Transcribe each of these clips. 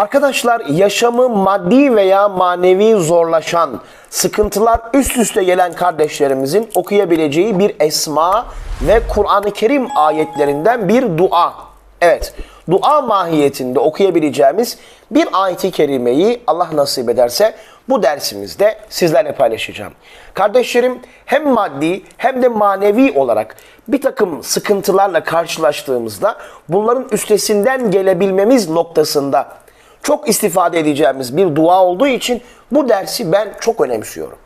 Arkadaşlar yaşamı maddi veya manevi zorlaşan, sıkıntılar üst üste gelen kardeşlerimizin okuyabileceği bir esma ve Kur'an-ı Kerim ayetlerinden bir dua. Evet, dua mahiyetinde okuyabileceğimiz bir ayeti kerimeyi Allah nasip ederse bu dersimizde sizlerle paylaşacağım. Kardeşlerim hem maddi hem de manevi olarak bir takım sıkıntılarla karşılaştığımızda bunların üstesinden gelebilmemiz noktasında çok istifade edeceğimiz bir dua olduğu için bu dersi ben çok önemsiyorum.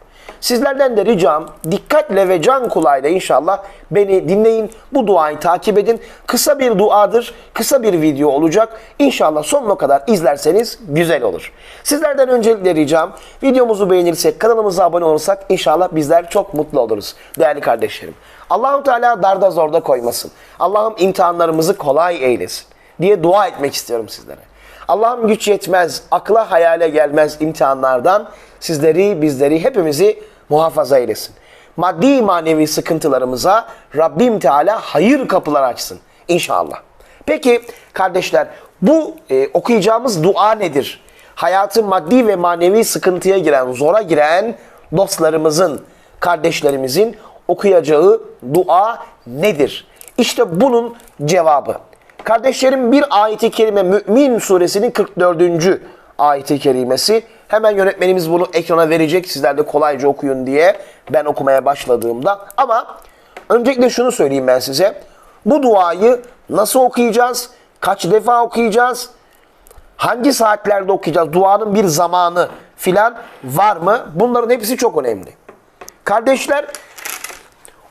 Sizlerden de ricam dikkatle ve can kulağıyla inşallah beni dinleyin. Bu duayı takip edin. Kısa bir duadır. Kısa bir video olacak. İnşallah sonuna kadar izlerseniz güzel olur. Sizlerden öncelikle ricam videomuzu beğenirsek, kanalımıza abone olursak inşallah bizler çok mutlu oluruz. Değerli kardeşlerim. Allahu Teala darda zorda koymasın. Allah'ım imtihanlarımızı kolay eylesin diye dua etmek istiyorum sizlere. Allah'ım güç yetmez, akla hayale gelmez imtihanlardan sizleri, bizleri, hepimizi muhafaza eylesin. Maddi manevi sıkıntılarımıza Rabbim Teala hayır kapıları açsın inşallah. Peki kardeşler bu e, okuyacağımız dua nedir? Hayatı maddi ve manevi sıkıntıya giren, zora giren dostlarımızın, kardeşlerimizin okuyacağı dua nedir? İşte bunun cevabı. Kardeşlerim bir ayeti kerime Mü'min suresinin 44. ayeti kerimesi. Hemen yönetmenimiz bunu ekrana verecek sizler de kolayca okuyun diye ben okumaya başladığımda. Ama öncelikle şunu söyleyeyim ben size. Bu duayı nasıl okuyacağız? Kaç defa okuyacağız? Hangi saatlerde okuyacağız? Duanın bir zamanı filan var mı? Bunların hepsi çok önemli. Kardeşler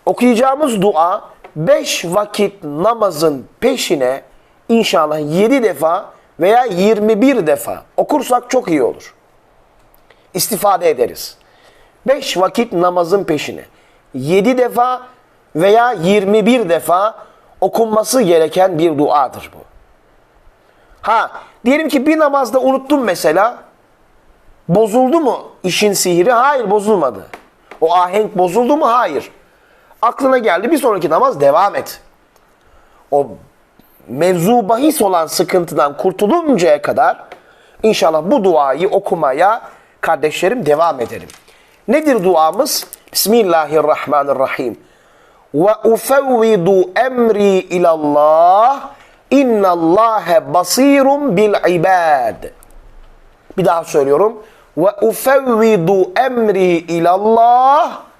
okuyacağımız dua 5 vakit namazın peşine inşallah 7 defa veya 21 defa okursak çok iyi olur. İstifade ederiz. 5 vakit namazın peşine 7 defa veya 21 defa okunması gereken bir duadır bu. Ha, diyelim ki bir namazda unuttum mesela. Bozuldu mu işin sihiri? Hayır, bozulmadı. O ahenk bozuldu mu? Hayır. Aklına geldi bir sonraki namaz devam et. O mevzu bahis olan sıkıntıdan kurtuluncaya kadar inşallah bu duayı okumaya kardeşlerim devam edelim. Nedir duamız? Bismillahirrahmanirrahim. Ve ufevvidu emri ilallah innallâhe basirun bil ibad. Bir daha söylüyorum. Ve ufevvidu emri ilallah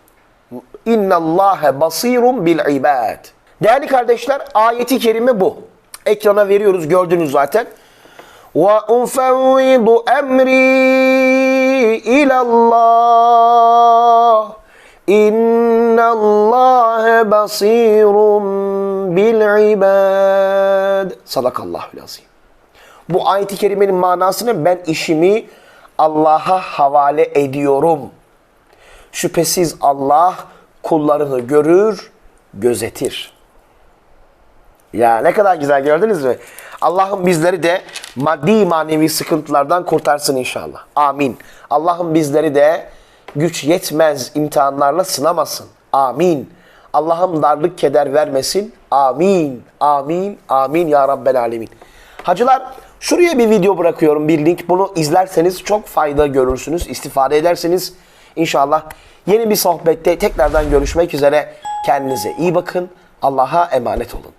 İnnallâhe basirun bil ibad. Değerli kardeşler ayeti kerime bu. Ekrana veriyoruz gördünüz zaten. Ve ufevvidu emri ilallah. İnnallâhe basirun bil ibad. Sadakallahul azim. Bu ayeti kerimenin manasını ben işimi Allah'a havale ediyorum. Şüphesiz Allah kullarını görür, gözetir. Ya ne kadar güzel gördünüz mü? Allah'ım bizleri de maddi manevi sıkıntılardan kurtarsın inşallah. Amin. Allah'ım bizleri de güç yetmez imtihanlarla sınamasın. Amin. Allah'ım darlık keder vermesin. Amin. Amin. Amin ya Rabbel Alemin. Hacılar şuraya bir video bırakıyorum bir link. Bunu izlerseniz çok fayda görürsünüz. istifade ederseniz inşallah yeni bir sohbette tekrardan görüşmek üzere. Kendinize iyi bakın. Allah'a emanet olun.